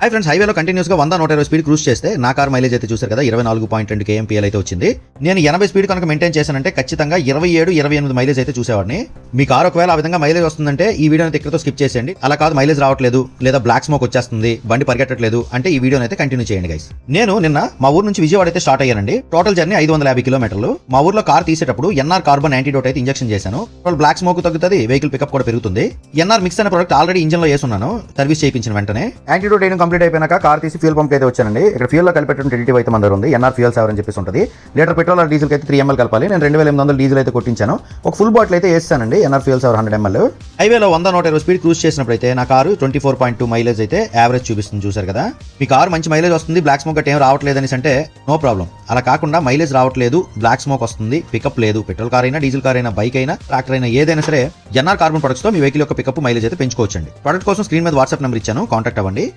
Hi friends హైవేలో కంటిన్యూస్గా వంద నూట ఇరవై స్పీడ్ క్రూజ్ చేస్తే నా కార్ మైలేజ్ అయితే చూసారు కదా ఇరవై నాలుగు పాయింట్ రెండు కేఎంపీఎల్ అయితే వచ్చింది. నేను ఎనభై స్పీడ్ కనుక మెయింటైన్ చేశానంటే ఖచ్చితంగా ఇరవై ఏడు ఇరవై ఎనిమిది మైలేజ్ అయితే చూసేవాడిని. మీ కార్ ఒకవేళ ఆ విధంగా మైలేజ్ వస్తుందంటే ఈ వీడియోని ఇక్కడతో స్కిప్ చేసేయండి. అలా కాదు మైలేజ్ రావట్లేదు లేదా బ్లాక్ స్మోక్ వచ్చేస్తుంది బండి పరిగెట్టట్లేదు అంటే ఈ వీడియోని అయితే కంటిన్యూ చేయండి గైస్ నేను నిన్న మా ఊరు నుంచి విజయవాడ అయితే స్టార్ట్ అయ్యానండి. టోటల్ జర్నీ ఐదు వందల యాభై కిలోమీటర్లు. మా ఊర్లో కార్ తీసేటప్పుడు ఎన్ఆర్ కార్బన్ యాంటీడోట్ అయితే ఇంజెక్షన్ చేశాను. బ్లాక్ స్మోక్ తగ్గుతుంది వెహికల్ పికప్ కూడా పెరుగుతుంది. ఎన్ఆర్ మిక్స్ అనే ప్రోడక్ట్ ఆల్రెడీ ఇంజన్లో వేసున్నాను. సర్వీస్ చేయించిన వెంటనే. యాంటీడోట్ వేయడం కంప్లీట్ అయిపోయినాక కార్ తీసి ఫ్యూల్ పంప్ అయితే వచ్చానండి. ఇక్కడ ఫ్యూల్లో కలిపేటువంటి ఎడిటివ్ అయితే మన ఉంది. ఎన్ఆర్ ఫ్యూల్ సెవెన్ అని చెప్పేసి ఉంటుంది. లీటర్ పెట్రోల్ ఆర్ డీజిల్ అయితే త్రీ ఎంఎల్ కలపాలి. నేను రెండు వేల ఎనిమిది వందలు డీజిల్ అయితే కొట్టించాను. ఒక ఫుల్ బాటిల్ అయితే వేస్తానండి. NR fuel seven hundred ML హైవేలో వంద నూట ఇరవై స్పీడ్ క్రూజ్ చేసినప్పుడు అయితే నా car twenty four point two mileage అయితే యావరేజ్ చూపిస్తుంది. చూసారు కదా? మీ కారు మంచి మైలేజ్ వస్తుంది. బ్లాక్ స్మోక్ గట్ట ఏం రావట్లేదు అనేసి అంటే నో ప్రాబ్లం. అలా కాకుండా మైలేజ్ రావట్లేదు. బ్లాక్ స్మోక్ వస్తుంది. పికప్ లేదు. పెట్రోల్ కార్ అయినా డీజిల్ కార్ అయినా బైక్ అయినా ట్రాక్టర్ అయినా ఏదైనా సరే ఎన్ఆర్ కార్బన్ ప్రొడక్ట్స్తో మీ వెహికల్ యొక్క పికప్ మైలేజ్ అయితే పెంచుకోవచ్చండి. ప్రొడక్ట్ కోసం స్క్రీన్ మీద వాట్సాప్ నెంబర్ ఇచ్చాను. కాంటాక్ట్ అవ్వండి.